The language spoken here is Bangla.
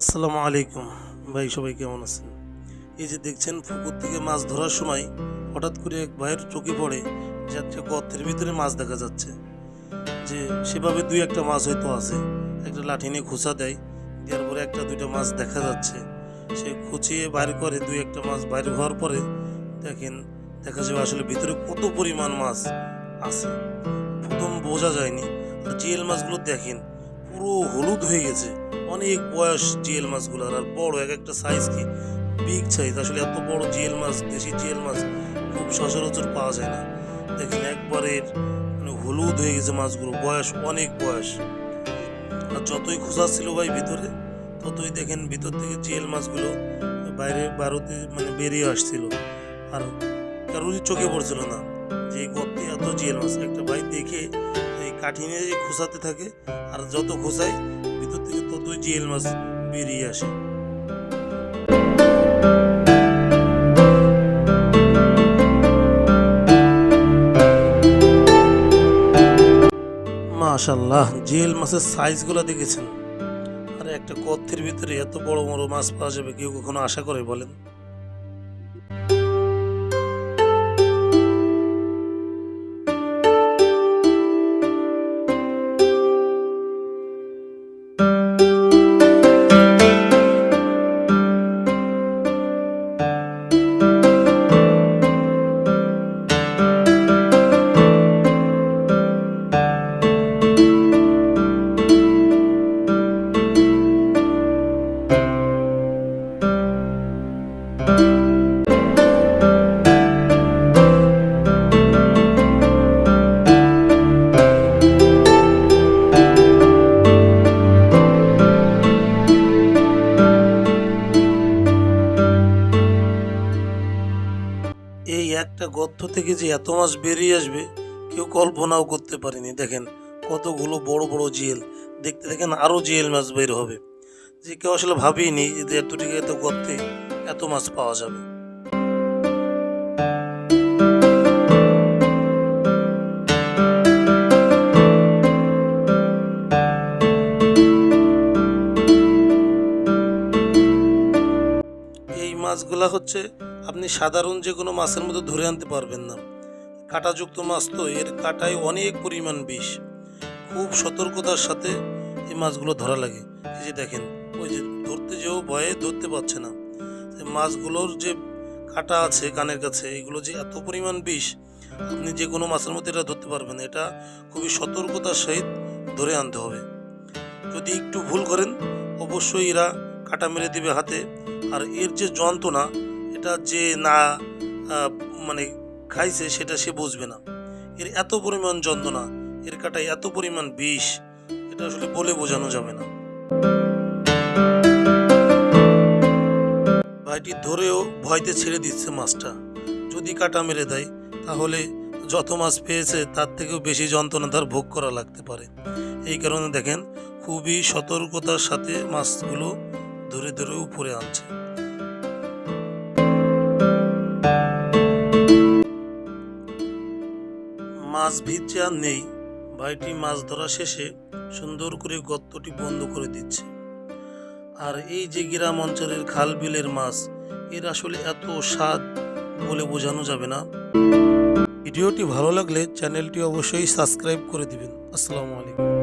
আসসালামু আলাইকুম। ভাই, সবাই কেমন আছেন? এই যে দেখছেন, পুকুর থেকে মাছ ধরার সময় হঠাৎ করে এক ভাইয়ের চোখে পড়ে যে একটা গর্তের ভিতরে মাছ দেখা যাচ্ছে। যে সেভাবে দুই একটা মাছ হয়তো আছে। একটা লাঠি নিয়ে খোঁচা দেয়, দেওয়ার পরে একটা, দুইটা মাছ দেখা যাচ্ছে। সে খুঁচিয়ে বাইর করে, দুই একটা মাছ বাইরে হওয়ার পরে দেখেন, দেখা যাবে আসলে ভিতরে কত পরিমাণ মাছ আছে। প্রথম বোঝা যায়নি। আর মাছগুলো দেখেন, পুরো হলুদ হয়ে গেছে। অনেক বয়স জিএল মাছগুলোর আর বড় এক একটা সাইজ কি বিগ সাইজ আসলে এত বড় জিএল মাছ, দেশি জিএল মাছ খুব সচরাচর পাওয়া যায় না। দেখেন একবারে মানে হলুদ হয়ে গেছে মাছগুলো, বয়স অনেক বয়স। আর যতই খোঁজা ছিল ভাই ভিতরে, ততই দেখেন ভিতর থেকে জিএল মাছগুলো বাইরে, বারোতে মানে বেরিয়ে আসছিল। আর কারোরই চোখে পড়ছিল না যে গর্তে এত জিএল মাছ। একটা ভাই দেখে এই কাঠি নিয়ে যে খোঁচাতে থাকে, আর যত খোঁচায় ভিতর জেল মাছ বেরিয়ে আসে। মাশাল্লাহ জিএল মাছের সাইজগুলো দেখেছেন? আর একটা কথের ভিতরে এত বড় বড় মাছ পাওয়া যাবে, কেউ কখনো আশা করে বলেন? একটা গর্ত থেকে যে এত মাছ বেরিয়ে আসবে, কেউ কল্পনাও করতে পারেনি। দেখেন, কতগুলো বড় বড় জিএল দেখতে দেখেন আরও জিএল মাছ বের হবে। যে কেউ আসলে ভাবিনি যে এতটিকে এত গর্তে এত মাছ পাওয়া যাবে। এই মাছগুলা হচ্ছে আপনি সাধারণ যে কোনো মাছের মতো ধরে আনতে পারবেন না। কাঁটাযুক্ত মাছ তো এর কাঁটায় অনেক পরিমাণ বিষ। খুব সতর্কতার সাথে এই মাছগুলো ধরা লাগে। এই যে দেখেন, ওই যে ধরতে যেও ভয়ে ধরতে পারছে না। মাছগুলোর যে কাঁটা আছে কানের কাছে, এগুলো যে এত পরিমাণ বিষ, আপনি যে কোনো মাছের মধ্যে এটা ধরতে পারবেন এটা খুবই সতর্কতার সহিত ধরে আনতে হবে। যদি একটু ভুল করেন, অবশ্যই এরা কাটা মেরে দেবে হাতে। আর এর যে যন্ত্রণা এটা যে না মানে খাইছে সেটা সে বুঝবে না। এর এত পরিমাণ যন্ত্রণা, এর কাটায় এত পরিমাণ বিষ, এটা আসলে বলে বোঝানো যাবে না। ভাইটি ধরেও ভয়তে ছেড়ে দিচ্ছে মাছটা। যদি কাটা মেরে দেয়, তাহলে যত মাছ পেয়েছে, তার থেকেও বেশি যন্ত্রণা তার ভোগ করা লাগতে পারে। এই কারণে দেখেন, খুবই সতর্কতার সাথে মাছগুলো ধরে ধরে উপরে আনছে। মাছ ভিজে আর নেই। ভাইটি মাছ ধরা শেষে সুন্দর করে গর্তটি বন্ধ করে দিচ্ছে। আর এই যে গ্রাম অঞ্চলের খাল বিলের মাছ, এর আসলে এত স্বাদ বলে বোঝানো যাবে না। ভিডিওটি ভালো লাগলে চ্যানেলটি অবশ্যই সাবস্ক্রাইব করে দিবেন। আসসালামু আলাইকুম।